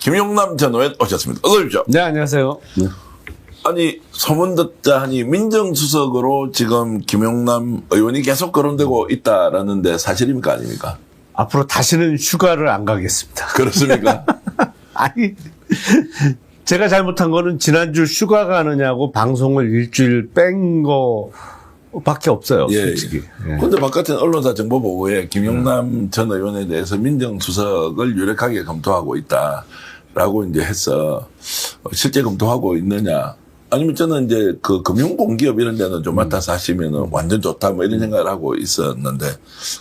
김용남 전 의원 오셨습니다. 어서 오십시오. 네, 안녕하세요. 아니, 소문 듣자 하니 민정수석으로 지금 김용남 의원이 계속 거론되고 있다라는데 사실입니까? 아닙니까? 앞으로 다시는 휴가를 안 가겠습니다. 그렇습니까? 아니, 제가 잘못한 거는 지난주 휴가 가느냐고 방송을 일주일 뺀 거 밖에 없어요, 솔직히. 예. 근데 바깥에 언론사 정보보고에 김용남 전 의원에 대해서 민정수석을 유력하게 검토하고 있다 라고 이제 해서 어, 실제 검토하고 있느냐. 아니면 저는 이제 그 금융공기업 이런 데는 좀 맡아서 하시면은 완전 좋다 뭐 이런 생각을 하고 있었는데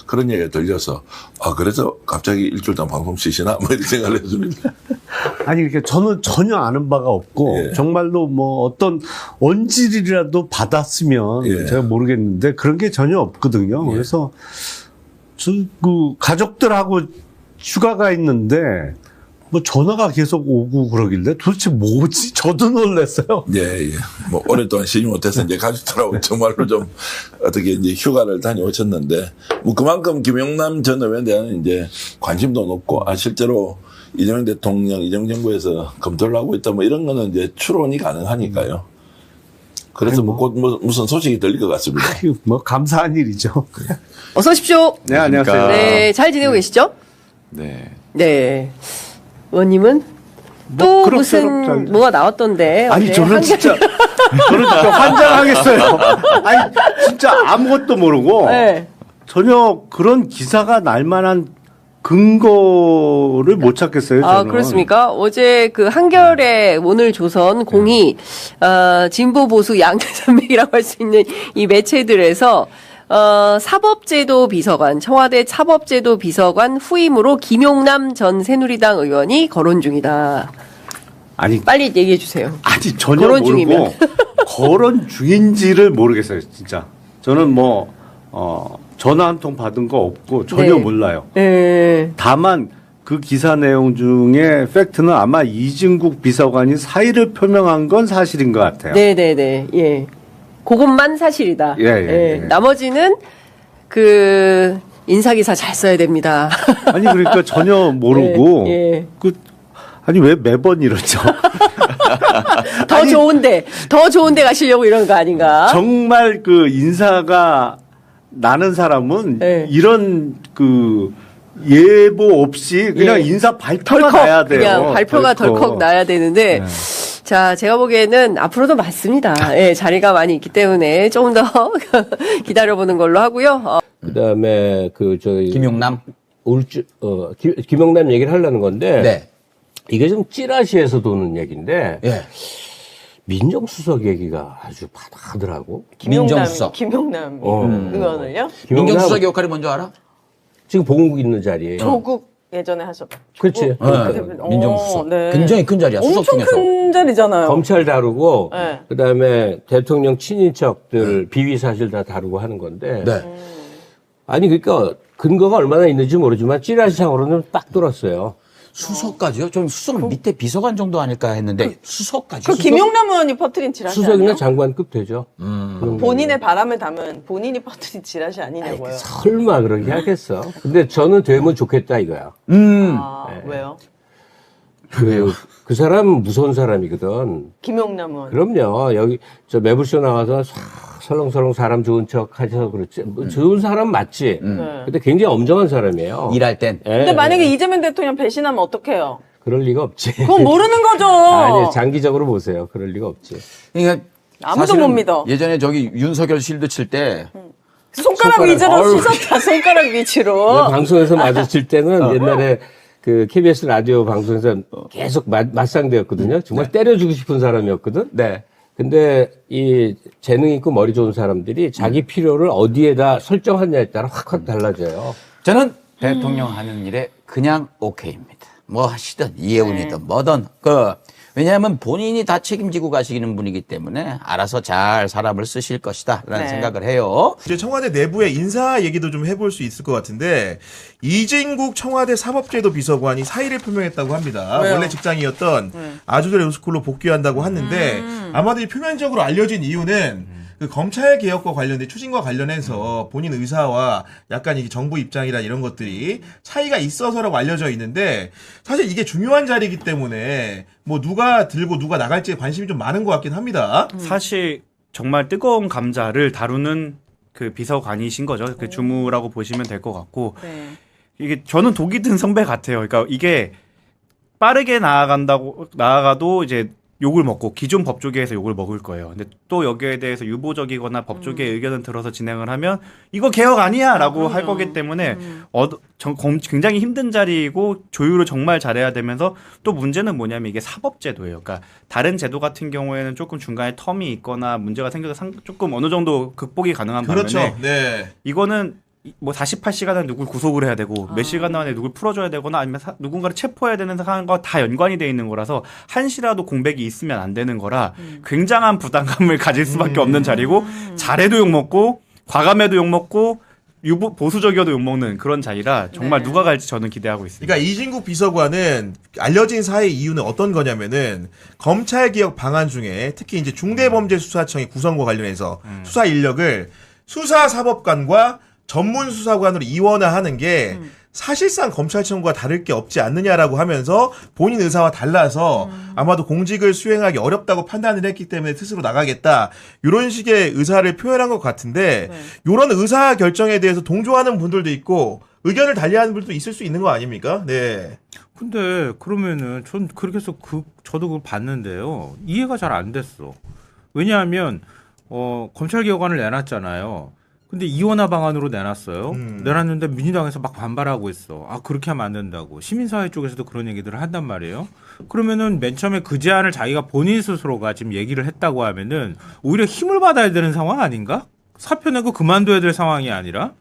그런 얘기가 들려서 아, 그래서 갑자기 일주일 동안 방송 쉬시나 뭐 이런 생각을 했습니다. 아니, 이렇게 저는 전혀 아는 바가 없고, 예. 정말로 뭐 어떤 원질이라도 받았으면 예. 제가 모르겠는데 그런 게 전혀 없거든요. 그래서 저, 그, 가족들하고 휴가가 있는데, 뭐 전화가 계속 오고 그러길래 도대체 뭐지? 저도 놀랐어요. 예, 예. 뭐, 오랫동안 쉬지 못해서 이제 가족들하고 정말로 좀 어떻게 이제 휴가를 다녀오셨는데, 뭐 그만큼 김영남 전 의원에 대한 이제 관심도 높고, 아, 실제로 이재명 대통령, 이재명 정부에서 검토를 하고 있다, 뭐 이런 거는 이제 추론이 가능하니까요. 그래서 뭐곧뭐 무슨 소식이 들릴 것 같습니다. 아유, 뭐 감사한 일이죠. 어서 오십시오. 네, 안녕하세요. 네, 잘 지내고 계시죠? 네. 네. 의원님은 또뭐 그럭저럭 무슨 잘- 뭐가 나왔던데. 아니 저는 진짜 저는 진짜 환장하겠어요. 아니 진짜 아무것도 모르고 네. 전혀 그런 기사가 날 만한 근거를 못 찾겠어요. 저는. 아, 그렇습니까? 어제 그 한결의 오늘 조선 공이, 어, 진보 보수 양대 산맥이라고 할 수 있는 이 매체들에서 어, 사법제도 비서관, 청와대 사법제도 비서관 후임으로 김용남 전 새누리당 의원이 거론 중이다. 아니 빨리 얘기해 주세요. 아니 전혀 거론 모르고 중이면. 거론 중인지를 모르겠어요. 진짜 저는 뭐 어, 전화 한 통 받은 거 없고 전혀 네. 몰라요. 예. 다만 그 기사 내용 중에 팩트는 아마 이진국 비서관이 사의를 표명한 건 사실인 것 같아요. 네네네. 예. 그것만 사실이다. 예, 예, 예. 나머지는 그 인사기사 잘 써야 됩니다. 아니 그러니까 전혀 모르고 예, 예. 그 아니 왜 매번 이러죠? 더 아니, 좋은데, 더 좋은데 가시려고 이런 거 아닌가? 정말 그 인사가 나는 사람은 예. 이런 그 예보 없이 그냥 예. 인사 발표가 덜컥 나야 돼요. 그냥 발표가 덜컥, 나야 되는데 자 제가 보기에는 앞으로도 많습니다. 예, 자리가 많이 있기 때문에 조금 더 기다려보는 걸로 하고요. 어, 그다음에 그 저기 김용남? 울주 어 김, 김영남 얘기를 하려는 건데 네. 이게 좀 찌라시에서 도는 얘기인데 예. 민정수석 얘기가 아주 바닥하더라고. 민정수석. 김용남 어. 의원을요? 민정수석 역할이 뭔지 알아? 지금 보국 있는 자리에. 조국 예전에 하셨. 그렇지. 어, 민정수석. 네. 굉장히 큰 자리야. 수석 엄청 중에서. 큰 자리잖아요. 검찰 다루고 네. 그다음에 대통령 친인척들 비위 사실 다 다루고 하는 건데. 네. 아니 그러니까 근거가 얼마나 있는지 모르지만 찌라시상으로는 딱 돌았어요. 수석까지요? 좀 수석 밑에 비서관 정도 아닐까 했는데 수석까지. 그 김용남 의원이 퍼뜨린 지라시 수석이나 아니에요? 장관급 되죠. 본인의 바람을 담은 본인이 퍼뜨린 지라시 아니냐고요. 설마 그렇게 하겠어? 근데 저는 되면 좋겠다 이거야. 음. 아, 왜요? 그, 그 사람 무서운 사람이거든. 김용남 의원. 그럼요. 여기 저 매불쇼 나와서 싹 설렁설렁 사람 좋은 척 하셔서 그렇지. 뭐 좋은 사람 맞지. 네. 근데 굉장히 엄정한 사람이에요. 일할 땐. 예, 근데 만약에 예. 이재명 대통령 배신하면 어떡해요? 그럴 리가 없지. 그건 모르는 거죠. 아니 장기적으로 보세요. 그럴 리가 없지. 그러니까 아무도 사실은 못 믿어. 예전에 저기 윤석열 실드 칠 때 손가락, 손가락, 위주로 아유. 씻었다. 손가락 위치로. 내가 방송에서 마주칠 때는 옛날에 그 KBS 라디오 방송에서 계속 맞, 맞상대였거든요. 정말 때려주고 싶은 사람이었거든. 네. 근데 이 재능 있고 머리 좋은 사람들이 자기 필요를 어디에다 설정하냐에 따라 확확 달라져요. 저는 대통령 하는 일에 그냥 오케이입니다. 뭐 하시든 이해운이든 뭐든 그 왜냐하면 본인이 다 책임지고 가시는 분이기 때문에 알아서 잘 사람을 쓰실 것이다라는 네. 생각을 해요. 이제 청와대 내부의 인사 얘기도 좀 해볼 수 있을 것 같은데 이진국 청와대 사법제도 비서관이 사의를 표명했다고 합니다. 왜요? 원래 직장이었던 아주대 로스쿨로 복귀한다고 하는데 아마도 이 표면적으로 알려진 이유는 그 검찰 개혁과 관련된 추진과 관련해서 본인 의사와 약간 이게 정부 입장이라 이런 것들이 차이가 있어서라고 알려져 있는데 사실 이게 중요한 자리이기 때문에 뭐 누가 들고 누가 나갈지에 관심이 좀 많은 것 같긴 합니다. 사실 정말 뜨거운 감자를 다루는 그 비서관이신 거죠. 그 주무라고 보시면 될 것 같고 네. 이게 저는 독이 든 선배 같아요. 그러니까 이게 빠르게 나아간다고 나아가도 이제 욕을 먹고 기존 법조계에서 욕을 먹을 거예요. 근데 또 여기에 대해서 유보적이거나 법조계 의 의견을 들어서 진행을 하면 이거 개혁 아니야라고 할 거기 때문에 어, 정, 검- 굉장히 힘든 자리이고 조율을 정말 잘해야 되면서 또 문제는 뭐냐면 이게 사법제도예요. 그러니까 다른 제도 같은 경우에는 조금 중간에 텀이 있거나 문제가 생겨서 상- 조금 어느 정도 극복이 가능한 그렇죠. 반면에 네. 이거는 뭐 48시간 안에 누굴 구속을 해야 되고 몇 시간 안에 누굴 풀어줘야 되거나 아니면 사- 누군가를 체포해야 되는 상황과 다 연관이 돼 있는 거라서 한시라도 공백이 있으면 안 되는 거라 굉장한 부담감을 가질 수밖에 없는 자리고 잘해도 욕 먹고 과감해도 욕 먹고 유보 보수적이어도 욕 먹는 그런 자리라 정말 네. 누가 갈지 저는 기대하고 있습니다. 그러니까 이진국 비서관은 알려진 사의 이유는 어떤 거냐면은 검찰 개혁 방안 중에 특히 이제 중대범죄수사청의 구성과 관련해서 수사 인력을 수사사법관과 전문 수사관으로 이원화하는 게 사실상 검찰청과 다를 게 없지 않느냐라고 하면서 본인 의사와 달라서 아마도 공직을 수행하기 어렵다고 판단을 했기 때문에 스스로 나가겠다 이런 식의 의사를 표현한 것 같은데 네. 이런 의사 결정에 대해서 동조하는 분들도 있고 의견을 달리하는 분들도 있을 수 있는 거 아닙니까? 네. 근데 그러면은 전 그렇게 해서 그 저도 그걸 봤는데요. 이해가 잘 안 됐어. 왜냐하면 어 검찰 개혁안을 내놨잖아요. 근데 이원화 방안으로 내놨어요. 음. 내놨는데 민주당에서 막 반발하고 있어. 아 그렇게 하면 안 된다고. 시민사회 쪽에서도 그런 얘기들을 한단 말이에요. 그러면은 맨 처음에 그 제안을 자기가 본인 스스로가 지금 얘기를 했다고 하면은 오히려 힘을 받아야 되는 상황 아닌가? 사표 내고 그만둬야 될 상황이 아니라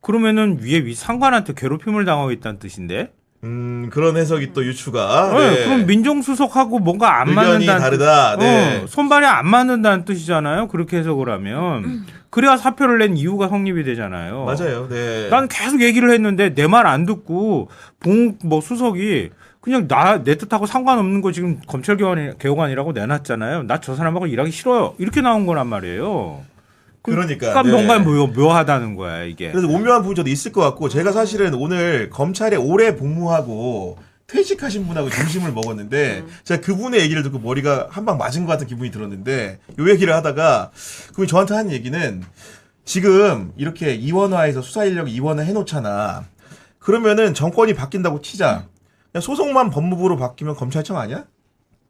그러면은 위에 위 상관한테 괴롭힘을 당하고 있다는 뜻인데. 음, 그런 해석이 또 유추가. 네, 네. 그럼 민정수석하고 뭔가 안 의견이 맞는다는 다르다. 네. 어, 손발이 안 맞는다는 뜻이잖아요. 그렇게 해석을 하면 그래야 사표를 낸 이유가 성립이 되잖아요. 맞아요. 네. 난 계속 얘기를 했는데 내 말 안 듣고 봉 뭐 수석이 그냥 나 내 뜻하고 상관없는 거 지금 검찰 개혁안, 개혁안이라고 내놨잖아요. 나 저 사람하고 일하기 싫어요. 이렇게 나온 거란 말이에요. 그러니까. 그러니까 네. 뭔가 묘, 묘하다는 거야 이게. 그래서 오묘한 부분이 저도 있을 것 같고, 제가 사실은 오늘 검찰에 오래 복무하고, 퇴직하신 분하고 점심을 먹었는데, 제가 그분의 얘기를 듣고 머리가 한 방 맞은 것 같은 기분이 들었는데, 요 얘기를 하다가, 그분이 저한테 한 얘기는, 지금 이렇게 이원화해서 수사 인력 이원화 해놓잖아. 그러면은 정권이 바뀐다고 치자. 그냥 소속만 법무부로 바뀌면 검찰청 아니야?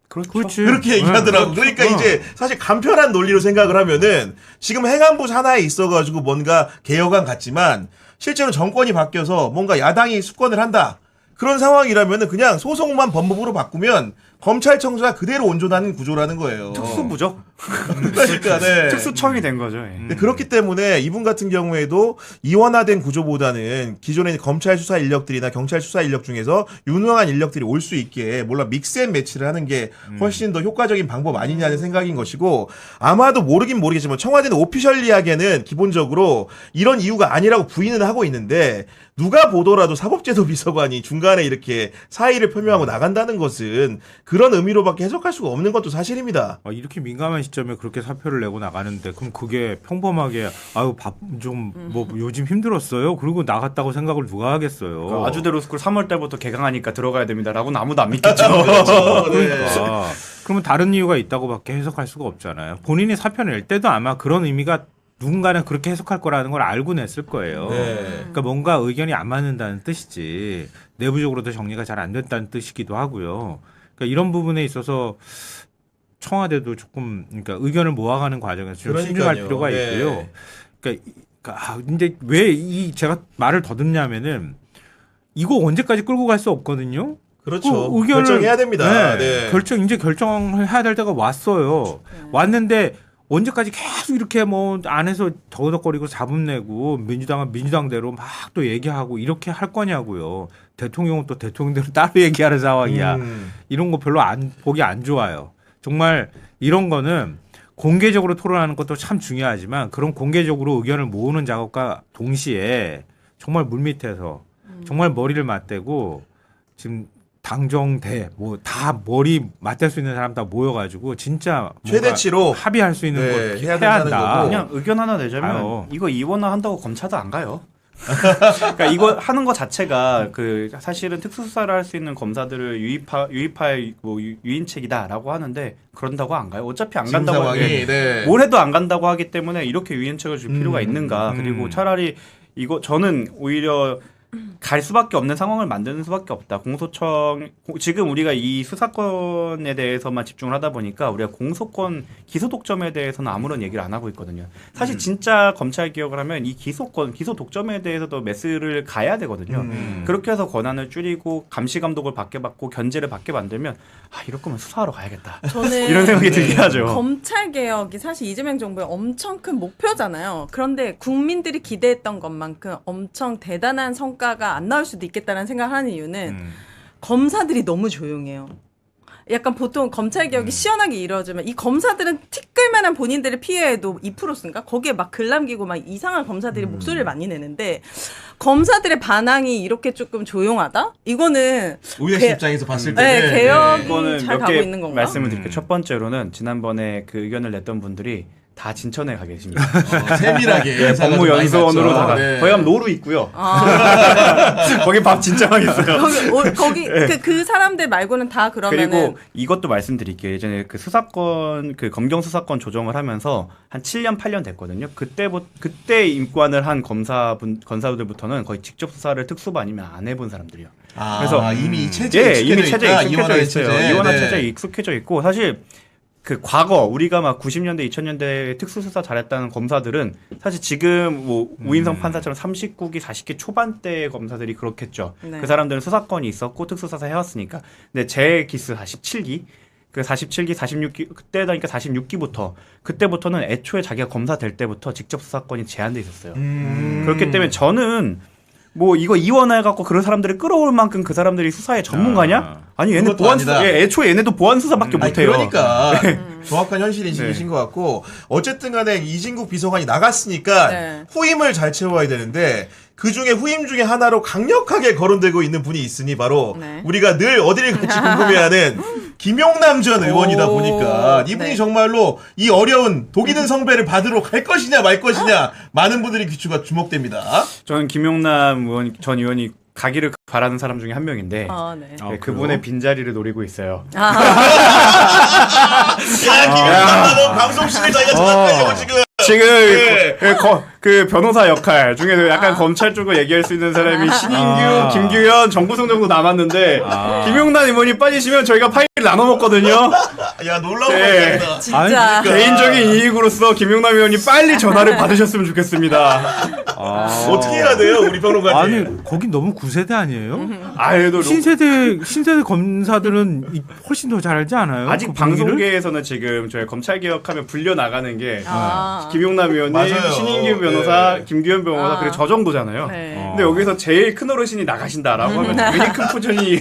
그렇지. 그렇게 얘기하더라고. 네, 그러니까 그렇죠. 이제 사실 간편한 논리로 생각을 하면은 지금 행안부 산하에 있어가지고 뭔가 개혁안 같지만 실제로 정권이 바뀌어서 뭔가 야당이 수권을 한다. 그런 상황이라면은 그냥 소속만 법무부로 바꾸면 검찰청수가 그대로 온전한 구조라는 거예요. 특수부죠. 그러니까 네. 특수청이 된 거죠. 예. 근데 그렇기 때문에 이분 같은 경우에도 이원화된 구조보다는 기존의 검찰 수사 인력들이나 경찰 수사 인력 중에서 유능한 인력들이 올 수 있게 몰라 믹스앤 매치를 하는 게 훨씬 더 효과적인 방법 아니냐는 생각인 것이고 아마도 모르긴 모르겠지만 청와대는 오피셜리하게는 기본적으로 이런 이유가 아니라고 부인은 하고 있는데 누가 보더라도 사법제도 비서관이 중간에 이렇게 사의를 표명하고 나간다는 것은 그런 의미로밖에 해석할 수가 없는 것도 사실입니다. 아, 이렇게 민감한 시점에 그렇게 사표를 내고 나가는데 그럼 그게 평범하게 아유 밥 좀 뭐 요즘 힘들었어요. 그리고 나갔다고 생각을 누가 하겠어요. 그 아주대로 스쿨 3월 때부터 개강하니까 들어가야 됩니다라고는 아무도 안 믿겠죠. 그러니까 그러면 다른 이유가 있다고밖에 해석할 수가 없잖아요. 본인이 사표 낼 때도 아마 그런 의미가 누군가는 그렇게 해석할 거라는 걸 알고 냈을 거예요. 네. 그러니까 뭔가 의견이 안 맞는다는 뜻이지 내부적으로도 정리가 잘 안 됐다는 뜻이기도 하고요. 그러니까 이런 부분에 있어서 청와대도 조금 그러니까 의견을 모아가는 과정에서 좀 신중할 그러니까요. 필요가 네. 있고요. 그러니까, 이- 그러니까 아, 근데 왜 이 제가 말을 더듬냐면은 이거 언제까지 끌고 갈 수 없거든요. 그렇죠. 그 의견을- 결정해야 됩니다. 네. 네. 결정 이제 결정을 해야 될 때가 왔어요. 왔는데 언제까지 계속 이렇게 뭐 안에서 더덕거리고 잡음내고 민주당은 민주당대로 막 또 얘기하고 이렇게 할 거냐고요. 대통령은 또 대통령대로 따로 얘기하는 상황이야. 음. 이런 거 별로 안 보기 안 좋아요. 정말 이런 거는 공개적으로 토론하는 것도 참 중요하지만 그런 공개적으로 의견을 모으는 작업과 동시에 정말 물밑에서 정말 머리를 맞대고 지금 당정대 뭐 다 머리 맞댈 수 있는 사람 다 모여가지고 진짜 최대치로 합의할 수 있는 네, 거 해야 해야, 한다. 거고. 그냥 의견 하나 내자면 아유. 이거 이원화 한다고 검찰도 안 가요. 그러니까 이거 하는 것 자체가 그 사실은 특수수사를 할 수 있는 검사들을 유입하 유입할 뭐 유- 유인책이다라고 하는데 그런다고 안 가요. 어차피 안 간다고 상황이 예. 네. 뭘 해도 안 간다고 하기 때문에 이렇게 유인책을 줄 필요가 음, 있는가? 음. 그리고 차라리 이거 저는 오히려 갈 수밖에 없는 상황을 만드는 수밖에 없다. 공소청 고- 지금 우리가 이 수사권에 대해서만 집중을 하다 보니까 우리가 공소권 기소 독점에 대해서는 아무런 얘기를 안 하고 있거든요. 사실 진짜 검찰 개혁을 하면 이 기소권 기소 독점에 대해서도 매스를 가야 되거든요. 음. 그렇게 해서 권한을 줄이고 감시 감독을 받게 받고 견제를 받게 만들면 아 이럴 거면 수사하러 가야겠다. 저는 이런 생각이 들게 하죠. 검찰 개혁이 사실 이재명 정부의 엄청 큰 목표잖아요. 그런데 국민들이 기대했던 것만큼 엄청 대단한 성과 가 안 나올 수도 있겠다는 생각을 하는 이유는 음. 검사들이 너무 조용해요. 약간 보통 검찰 개혁이 시원하게 이루어지면 이 검사들은 티끌만한 본인들의 피해에도 2%인가 거기에 막 글 남기고 막 이상한 검사들이 목소리를 많이 내는데 검사들의 반항이 이렇게 조금 조용하다? 이거는 우현 개- 씨 입장에서 봤을 네, 때는 개혁이 이거는 잘몇 가고 개 있는 건가? 말씀을 드릴게요. 첫 번째로는 지난번에 그 의견을 냈던 분들이 다 진천에 가 계십니다. 어, 세밀하게 예상을 좀 많이 법무 연수원으로 봤죠. 다 가. 네. 거기 가면 노루 있고요. 아. 거기 밥 진짜 맛있어요. 거기, 오- 거기 그, 그 사람들 말고는 다 그러면은 그리고 이것도 말씀드릴게요. 예전에 그 수사권 그 검경 수사권 조정을 하면서 한 7년 8년 됐거든요. 그때부 그때 임관을 한 검사분 검사들부터는 거의 직접 수사를 특수부 아니면 안 해본 사람들이요. 아, 그래서 이미 이 체제에 예, 익숙해져 이미 체제에 있다. 익숙해져 있어요. 체제. 이원화 네. 체제에 익숙해져 있고 사실 그 과거 우리가 막 90년대 2000년대 특수수사 잘했다는 검사들은 사실 지금 뭐 음. 우인성 판사처럼 39기 40기 초반대 검사들이 그렇겠죠. 네. 그 사람들은 수사권이 있었고 특수수사 해왔으니까. 근데 제 기스 47기 그 47기, 46기 그때다니까 46기부터 그때부터는 애초에 자기가 검사 될 때부터 직접 수사권이 제한돼 있었어요. 음. 그렇기 때문에 저는 뭐 이거 이원해 갖고 그런 사람들을 끌어올 만큼 그 사람들이 수사의 전문가냐? 아니 얘네 보안 아니다. 수사, 예, 애초에 얘네도 보안 수사밖에 아니, 못해요. 그러니까 정확한 현실 인식이신 네. 것 같고 어쨌든 간에 이진국 비서관이 나갔으니까 네. 후임을 잘 채워야 되는데 그 중에 후임 중에 하나로 강력하게 거론되고 있는 분이 있으니 바로 네. 우리가 늘 어디를 갈지 궁금해하는 김용남 전 의원이다 오, 보니까 이분이 네. 정말로 이 어려운 독이 든 성배를 받으러 갈 것이냐 말 것이냐 많은 분들이 귀추가 주목됩니다. 저는 김용남 의원, 전 의원이 가기를 바라는 사람 중에 한 명인데 아, 네. 네, 그분의 빈자리를 노리고 있어요. 야 김용남 방송실을 저희가 전화하려고 지금 지금 네. 그, 거- 그 변호사 역할 중에도 약간 검찰 쪽을 얘기할 수 있는 사람이 신인규, 아. 김규현, 정구성 정도 남았는데 김용남 의원이 빠지시면 저희가 파일 나눠 먹거든요. 야 놀라운 네. 진짜. 개인적인 이익으로서 김용남 의원이 빨리 전화를 받으셨으면 좋겠습니다. 아. 어떻게 해야 돼요 우리 평론가님? 아니 거긴 너무 구세대 아니에요? 아예도 신세대 신세대 검사들은 이- 훨씬 더 잘 알지 않아요? 아직 그? 방송계에서는 지금 저희 검찰 개혁하면 불려 나가는 게 아. 김용남 의원님, 맞아요. 신인규 변호사, 네. 김규현 변호사 아. 그리고 저 정도잖아요. 네. 어. 근데 여기서 제일 큰 어르신이 나가신다라고 하면 당연히 큰 포전이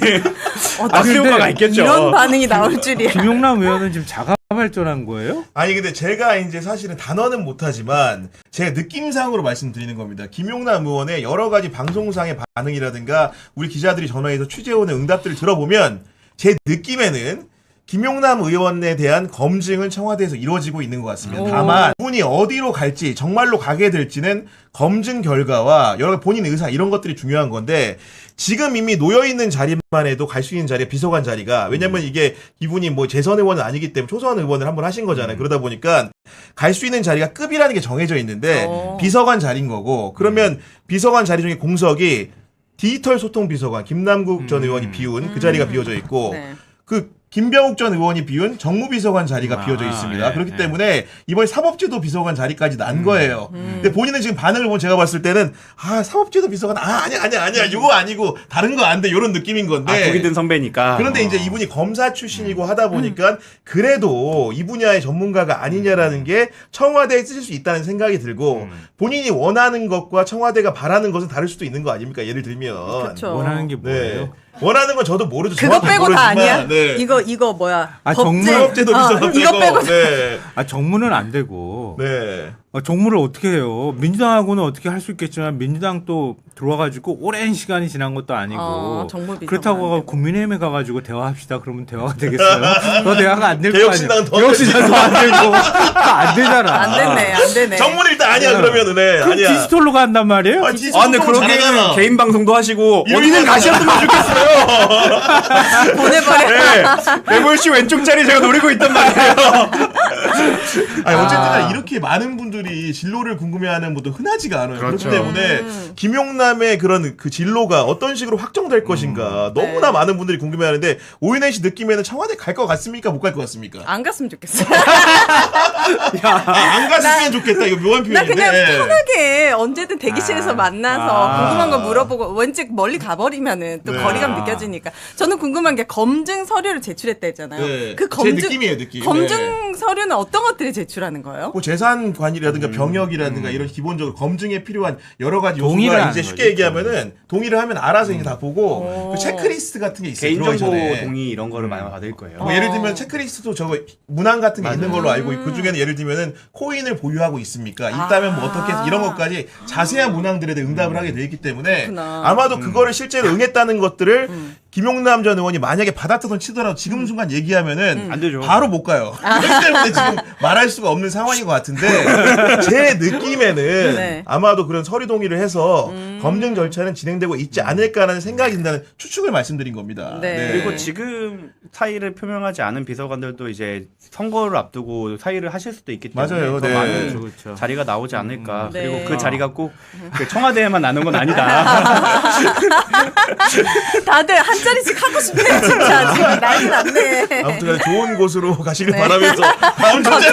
아스 효과가 있겠죠. 이런 반응이 나올 줄이야. 김용남 의원은 지금 자가 발전한 거예요? 아니 근데 제가 이제 사실은 단어는 못하지만 제가 느낌상으로 말씀드리는 겁니다. 김용남 의원의 여러 가지 방송상의 반응이라든가 우리 기자들이 전화해서 취재원의 응답들을 들어보면 제 느낌에는 김용남 의원에 대한 검증은 청와대에서 이루어지고 있는 것 같습니다. 다만 분이 어디로 갈지 정말로 가게 될지는 검증 결과와 여러 본인 의사 이런 것들이 중요한 건데 지금 이미 놓여 있는 자리만 해도 갈 수 있는 자리가 비서관 자리가 왜냐면 이게 이분이 뭐 재선 의원은 아니기 때문에 초선 의원을 한 번 하신 거잖아요. 그러다 보니까 갈 수 있는 자리가 급이라는 게 정해져 있는데 어. 비서관 자리인 거고 그러면 비서관 자리 중에 공석이 디지털 소통 비서관 김남국 전 의원이 비운 그 자리가 비어져 있고 네. 그 김병욱 전 의원이 비운 정무비서관 자리가 아, 비어져 있습니다. 예, 그렇기 예. 때문에 이번에 사법제도 비서관 자리까지 난 음. 거예요. 근데 본인은 지금 반응을 보면 제가 봤을 때는 아 사법제도 비서관 아 아니야 아니야 아니야 이거 아니고 다른 거 안 돼 이런 느낌인 건데 아, 독이 든 선배니까. 그런데 이제 이분이 검사 출신이고 하다 보니까 그래도 이 분야의 전문가가 아니냐라는 게 청와대에 쓰실 수 있다는 생각이 들고 본인이 원하는 것과 청와대가 바라는 것은 다를 수도 있는 거 아닙니까? 예를 들면 그렇죠. 원하는 게 네. 뭐예요? 원하는 건 저도 모르죠. 그거 빼고 다 모르지만, 아니야? 네. 이거 이거 뭐야? 아, 법제- 정무- 사법제도 어, 빼고 이거 빼고 네. 아 정무는 안 되고 네. 어, 정무를 어떻게 해요? 민주당하고는 어떻게 할 수 있겠지만 민주당 또 들어와가지고 오랜 시간이 지난 것도 아니고 어, 그렇다고 안. 국민의힘에 가가지고 대화합시다 그러면 대화가 되겠어요? 더 대화가 안 될 거 아니에요? 개혁신당은 더 개혁신당 더안 되고 안 되잖아. 안 됐네, 안 되네. 정문 일단 아니야 그러면은 네, 그럼 아니야. 디지털로 간단 말이에요? 아, 아, 디지털 근데 활동은 그러기에는 잘하잖아. 개인 방송도 하시고 어디는 가셨으면 좋겠어요. 보내버려. 네. 매몰씨 왼쪽 자리 제가 노리고 있단 말이에요. 아니, 어쨌든 간에 이렇게 많은 분들이 진로를 궁금해하는 것도 흔하지가 않아요. 그렇기 그렇죠. 때문에 김용남의 그런 그 진로가 어떤 식으로 확정될 것인가 너무나 많은 분들이 궁금해하는데 오윤혜 씨 느낌에는 청와대 갈 것 같습니까? 못 갈 것 같습니까? 안 갔으면 좋겠어. 아, 안 갔으면 좋겠다. 이거 묘한 나 표현인데. 그냥 편하게 언제든 대기실에서 만나서 아. 궁금한 거 물어보고 왠지 멀리 가버리면은 또 네. 거리감 느껴지니까 저는 궁금한 게 검증 서류를 제출했다 했잖아요. 네. 그제 검증 느낌이에요, 느낌. 검증 서류는 어떤 것들이 제출하는 거예요? 뭐 재산 관리라든가 음. 병역이라든가 이런 기본적으로 검증에 필요한 여러 가지 요소가 이제 거지. 쉽게 얘기하면은 동의를 하면 알아서 이제 다 보고 오. 그 체크리스트 같은 게 있어요. 개인정보. 동의 이런 거를 많이 받을 거예요. 뭐 예를 들면 체크리스트도 저거 문항 같은 게 있는 걸로 알고 그 중에 는 예를 들면은 코인을 보유하고 있습니까? 있다면 뭐 어떻게 해서 이런 것까지 자세한 문항들에 대해 응답을 하게 돼 있기 때문에 그렇구나. 아마도 그거를 실제로 응했다는 것들을 김용남 전 의원이 만약에 받았던 치더라도 지금 순간 얘기하면은 안 되죠. 바로 못 가요. 그렇기 때문에 지금 말할 수가 없는 상황인 것 같은데 제 느낌에는 네. 아마도 그런 서류 동의를 해서 검증 절차는 진행되고 있지 않을까라는 생각이 든다는 추측을 말씀드린 겁니다. 네. 그리고 지금 사의를 표명하지 않은 비서관들도 이제 선거를 앞두고 사의를 하실 수도 있기 때문에 맞아요. 더 네. 많은 그렇죠, 그렇죠. 자리가 나오지 않을까. 네. 그리고 그 자리가 꼭그 청와대에만 나는 건 아니다. 다들 한 자리씩 하고 싶네 진짜 지금 난리 났네. 아무튼 좋은 곳으로 가시길 네. 바라면서 다음 주제